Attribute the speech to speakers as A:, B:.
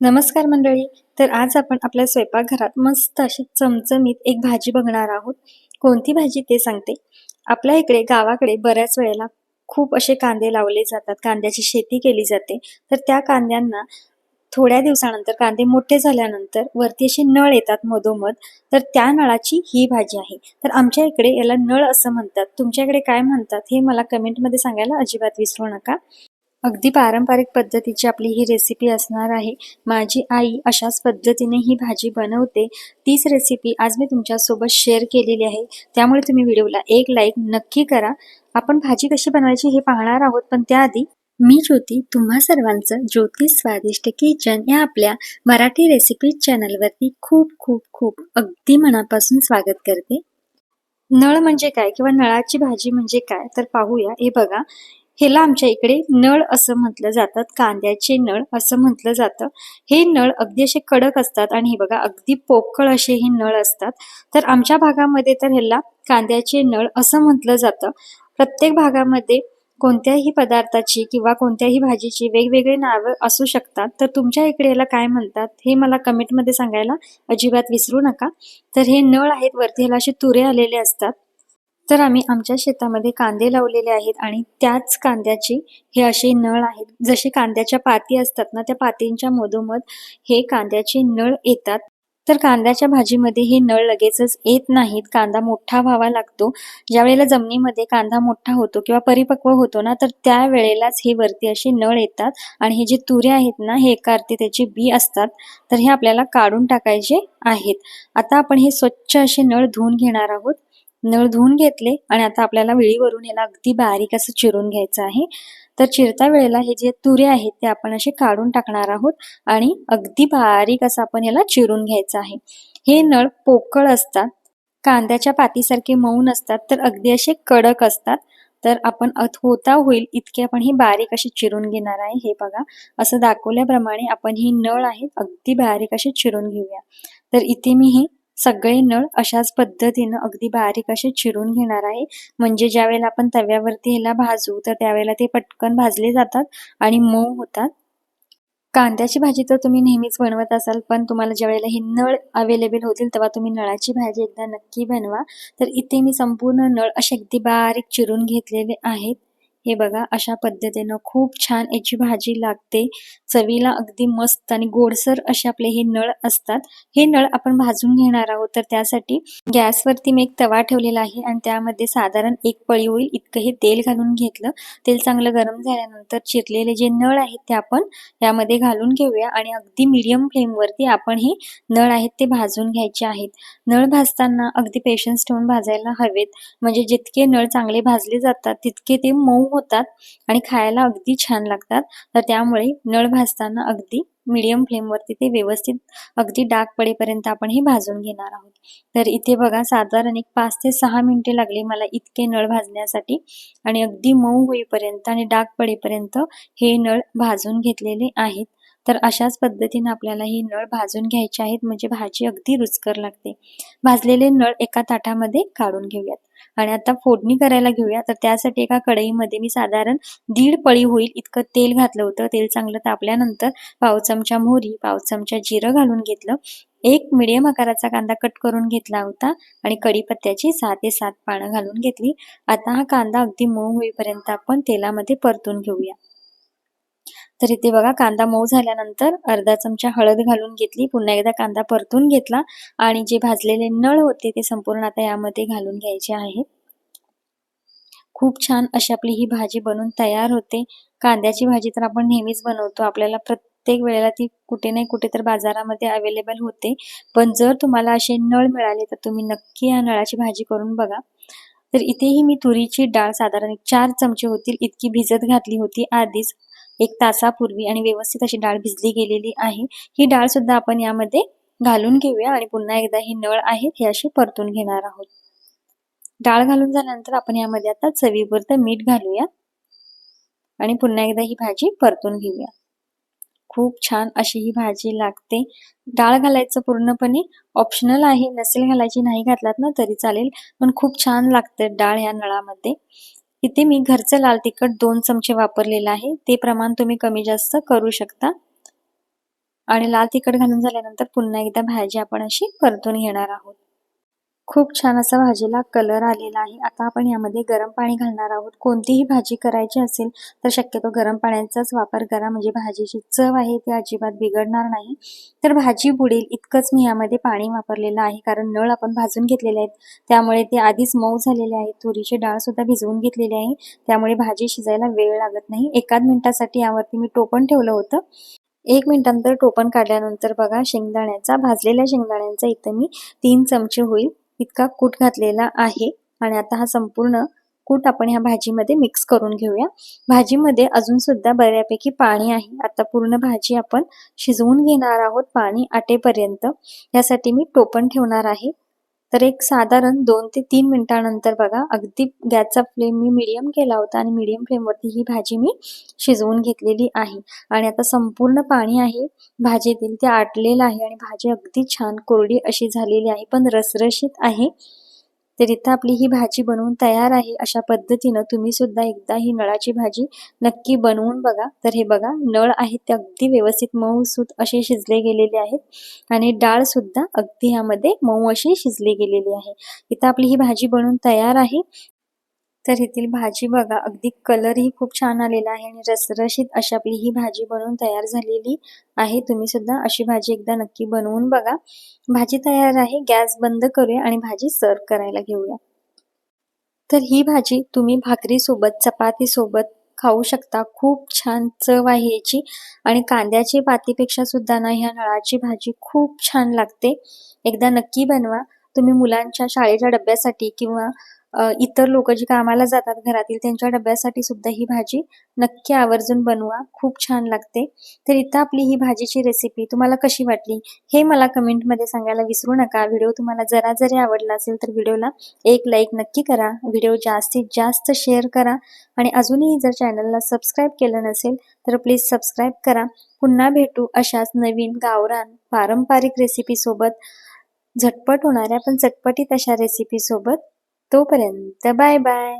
A: नमस्कार मंडळी. तर आज आपण आपल्या स्वयंपाकघरात मस्त अशी चमचमीत एक भाजी बघणार आहोत. कोणती भाजी ते सांगते. आपल्या इकडे गावाकडे बऱ्याच वेळेला खूप असे कांदे लावले जातात. कांद्याची शेती केली जाते. तर त्या कांद्यांना थोड्या दिवसानंतर कांदे मोठे झाल्यानंतर वरती असे नळ येतात मधोमध. तर त्या नळाची ही भाजी आहे. तर आमच्या इकडे याला नळ असं म्हणतात. तुमच्याकडे काय म्हणतात हे मला कमेंटमध्ये सांगायला अजिबात विसरू नका. अगदी पारंपरिक पद्धतीची आपली ही रेसिपी असणार आहे. माझी आई अशाच पद्धतीने ही भाजी बनवते. तीच रेसिपी आज मी तुमच्यासोबत शेअर केलेली आहे. त्यामुळे तुम्ही व्हिडिओला एक लाईक नक्की करा. आपण भाजी कशी बनवायची हे पाहणार आहोत पण त्याआधी मी ज्योती तुम्हा सर्वांचं ज्योती स्वादिष्ट किचन या आपल्या मराठी रेसिपी चॅनलवरती खूप खूप खूप अगदी मनापासून स्वागत करते. नळ म्हणजे काय किंवा नळाची भाजी म्हणजे काय? तर पाहूया. हे बघा ह्याला आमच्या इकडे नळ असं म्हटलं जातात कांद्याचे नळ असं म्हटलं जातं. हे नळ अगदी असे कडक असतात आणि हे बघा अगदी पोकळ असे हे नळ असतात. तर आमच्या भागामध्ये तर ह्याला कांद्याचे नळ असं म्हटलं जातं. प्रत्येक भागामध्ये कोणत्याही पदार्थाची किंवा कोणत्याही भाजीची वेगवेगळे नावं असू शकतात. तर तुमच्या इकडे याला काय म्हणतात हे मला कमेंटमध्ये सांगायला अजिबात विसरू नका. तर हे नळ आहेत वरती ह्याला असे तुरे आलेले असतात. तर आम्ही आमच्या शेतामध्ये कांदे लावलेले आहेत आणि त्याच कांद्याची हे असे नळ आहेत. जसे कांद्याच्या पाती असतात ना त्या पातींच्या मधोमध हे कांद्याचे नळ येतात. तर कांद्याच्या भाजीमध्ये हे नळ लगेचच येत नाहीत. कांदा मोठा व्हावा लागतो. ज्या वेळेला जमिनीमध्ये कांदा मोठा होतो किंवा परिपक्व होतो ना तर त्या वेळेलाच हे वरती असे नळ येतात आणि हे जे तुरे आहेत ना हे एका अर्थी त्याचे बी असतात. तर हे आपल्याला काढून टाकायचे आहेत. आता आपण हे स्वच्छ असे नळ धुवून घेणार आहोत. नळ धुवून घेतले आणि आता आपल्याला विळीवरून याला अगदी बारीक असं चिरून घ्यायचं आहे. तर चिरता वेळेला हे जे तुरे आहेत ते आपण असे काढून टाकणार आहोत आणि अगदी बारीक असं आपण याला चिरून घ्यायचं आहे. हे नळ पोकळ असतात कांद्याच्या पातीसारखे मऊ नसतात तर अगदी असे कडक असतात. तर आपण होता होईल इतके आपण ही बारीक असे चिरून घेणार आहे. हे बघा असं दाखवल्याप्रमाणे आपण ही नळ आहेत अगदी बारीक असे चिरून घेऊया. तर इथे मी हे सगळे नळ अशाच पद्धतीनं अगदी बारीक असे चिरून घेणार आहे. म्हणजे ज्या वेळेला आपण तव्यावरती ह्याला भाजू तर त्यावेळेला ते पटकन भाजले जातात आणि मऊ होतात. कांद्याची भाजी तर तुम्ही नेहमीच बनवत असाल पण तुम्हाला ज्या वेळेला हे नळ अवेलेबल होतील तेव्हा तुम्ही नळाची भाजी एकदा नक्की बनवा. तर इथे मी संपूर्ण नळ असे अगदी बारीक चिरून घेतलेले आहेत. हे बघा अशा पद्धतीनं खूप छान याची भाजी लागते. चवीला अगदी मस्त आणि गोडसर असे आपले हे नळ असतात. हे नळ आपण भाजून घेणार आहोत तर त्यासाठी गॅसवरती मी एक तवा ठेवलेला आहे आणि त्यामध्ये साधारण एक पळी होईल. इतकं हे तेल घालून घेतलं. तेल चांगलं गरम झाल्यानंतर चिरलेले जे नळ आहेत ते आपण यामध्ये घालून घेऊया आणि अगदी मीडियम फ्लेमवरती आपण हे नळ आहेत ते भाजून घ्यायचे आहेत. नळ भाजताना अगदी पेशन्स ठेवून भाजायला हवेत. म्हणजे जितके नळ चांगले भाजले जातात तितके ते मऊ होतात आणि खायला अगदी छान लागतात. तर त्यामुळे नळ भाजताना अगदी मीडियम फ्लेमवरती ते व्यवस्थित अगदी डाग पडेपर्यंत आपण हे भाजून घेणार आहोत. तर इथे बघा साधारण एक पाच ते सहा मिनिटे लागली मला इतके नळ भाजण्यासाठी आणि अगदी मऊ होईपर्यंत आणि डाग पडेपर्यंत हे नळ भाजून घेतलेले आहेत. तर अशाच पद्धतीने आपल्याला ही नळ भाजून घ्यायची आहेत. म्हणजे भाजी अगदी रुचकर लागते. भाजलेले नळ एका ताटामध्ये काढून घेऊयात. आणि आता फोडणी करायला घेऊया. तर त्यासाठी एका कढईमध्ये मी साधारण दीड पळी होईल. इतकं तेल घातलं होतं. तेल चांगलं तापल्यानंतर पाव चमचा मोहरी पाव चमचा जिरं घालून घेतलं. एक मिडियम आकाराचा कांदा कट करून घेतला होता. आणि कढीपत्त्याची सहा ते सात पानं घालून घेतली. आता हा कांदा अगदी मऊ होईपर्यंत आपण तेलामध्ये परतून घेऊया. तर इथे बघा कांदा मऊ झाल्यानंतर अर्धा चमचा हळद घालून घेतली. पुन्हा एकदा कांदा परतून घेतला आणि जे भाजलेले नळ होते ते संपूर्ण आता यामध्ये घालून घ्यायचे आहेत. खूप छान अशी आपली ही भाजी बनून तयार होते. कांद्याची भाजी तर आपण नेहमीच बनवतो. आपल्याला प्रत्येक वेळेला ती कुठे नाही कुठे तर बाजारामध्ये अवेलेबल होते. पण जर तुम्हाला असे नळ मिळाले तर तुम्ही नक्की या नळाची भाजी करून बघा. तर इथेही मी तुरीची डाळ साधारण चार चमचे होतील. इतकी भिजत घातली होती आधीच. एक तासापूर्वी आणि व्यवस्थित अशी डाळ भिजली गेलेली आहे. ही डाळ सुद्धा आपण यामध्ये घालून घेऊया आणि पुन्हा एकदा ही नळ आहेत हे अशी परतून घेणार आहोत. डाळ घालून झाल्यानंतर आपण यामध्ये आता चवीपुरतं मीठ घालूया आणि पुन्हा एकदा ही भाजी परतून घेऊया. खूप छान अशी ही भाजी लागते. डाळ घालायचं पूर्णपणे ऑप्शनल आहे. नसेल घालायची नाही घातलात ना तरी चालेल. पण खूप छान लागते डाळ ह्या नळामध्ये. इथे मी घरचं लाल तिखट दोन चमचे वापरलेलं आहे. ते प्रमाण तुम्ही कमी जास्त करू शकता. आणि लाल तिखट घालून झाल्यानंतर पुन्हा एकदा भाजी आपण अशी परतून घेणार आहोत. खूप छान असा भाजीला कलर आलेला आहे. आता आपण यामध्ये गरम पाणी घालणार आहोत. कोणतीही भाजी करायची असेल तर शक्यतो गरम पाण्याचाच वापर करा. म्हणजे भाजीची चव आहे ती अजिबात बिघडणार नाही. तर भाजी बुडेल इतकंच मी यामध्ये पाणी वापरलेलं आहे. कारण नळ आपण भाजून घेतलेले आहेत. त्यामुळे ते आधीच मऊ झालेले आहेत. तुरीची डाळ सुद्धा भिजवून घेतलेली आहे. त्यामुळे भाजी शिजायला वेळ लागत नाही. एकाच मिनिटासाठी यावरती मी टोपण ठेवलं होतं. एक मिनिटानंतर टोपण काढल्यानंतर बघा शेंगदाण्याचा भाजलेल्या शेंगदाण्यांचा इथं मी तीन चमचे होईल. इतका कूट घातलेला आहे. आणि आता हा संपूर्ण कूट आपण ह्या भाजीमध्ये मिक्स करून घेऊया. भाजीमध्ये अजून सुद्धा बऱ्यापैकी पाणी आहे. आता पूर्ण भाजी आपण शिजवून घेणार आहोत पाणी आटेपर्यंत. यासाठी मी टोपण ठेवणार आहे. तर एक साधारण दोन ते तीन मिनिटानंतर बघा अगदी गॅसचा फ्लेम मी मिडियम केला होता आणि मिडियम फ्लेमवरती ही भाजी मी शिजवून घेतलेली आहे. आणि आता संपूर्ण पाणी आहे भाजीतील ते आटलेलं आहे आणि भाजी अगदी छान कोरडी अशी झालेली आहे पण रसरशीत आहे. तर इथं आपली ही भाजी बनवून तयार आहे. अशा पद्धतीनं तुम्ही सुद्धा एकदा ही नळाची भाजी नक्की बनवून बघा. तर हे बघा नळ आहेत ते अगदी व्यवस्थित मऊ सूत असे शिजले गेलेले आहेत आणि डाळ सुद्धा अगदी ह्यामध्ये मऊ अशी शिजली गेलेली आहे. इथं आपली ही भाजी बनवून तयार आहे. तर येथील भाजी बघा अगदी कलरही खूप छान आलेला आहे आणि रसरशीत अशी आपली ही भाजी बनवून तयार झालेली आहे. तुम्ही सुद्धा अशी भाजी एकदा नक्की बनवून बघा. भाजी तयार आहे गॅस बंद करूया आणि भाजी सर्व करायला घेऊया. तर ही भाजी तुम्ही भाकरी सोबत चपाती सोबत खाऊ शकता. खूप छान चव आहे याची आणि कांद्याची पातीपेक्षा सुद्धा ना ह्या नळाची भाजी खूप छान लागते. एकदा नक्की बनवा. तुम्ही मुलांच्या शाळेच्या डब्यासाठी किंवा इतर लोक जी कामाला जातात घरातील त्यांच्या डब्यासाठी सुद्धा ही भाजी नक्की आवर्जून बनवा. खूप छान लागते. तर इथं आपली ही भाजीची रेसिपी तुम्हाला कशी वाटली हे मला कमेंटमध्ये सांगायला विसरू नका. व्हिडिओ तुम्हाला जरा जरी आवडला असेल तर व्हिडिओला एक लाईक नक्की करा. व्हिडिओ जास्तीत जास्त शेअर करा. आणि अजूनही जर चॅनलला सबस्क्राईब केलं नसेल तर प्लीज सबस्क्राईब करा. पुन्हा भेटू अशाच नवीन गावरान पारंपरिक रेसिपीसोबत झटपट होणाऱ्या पण चटपटीत अशा रेसिपीसोबत तोपर्यंत बाय बाय.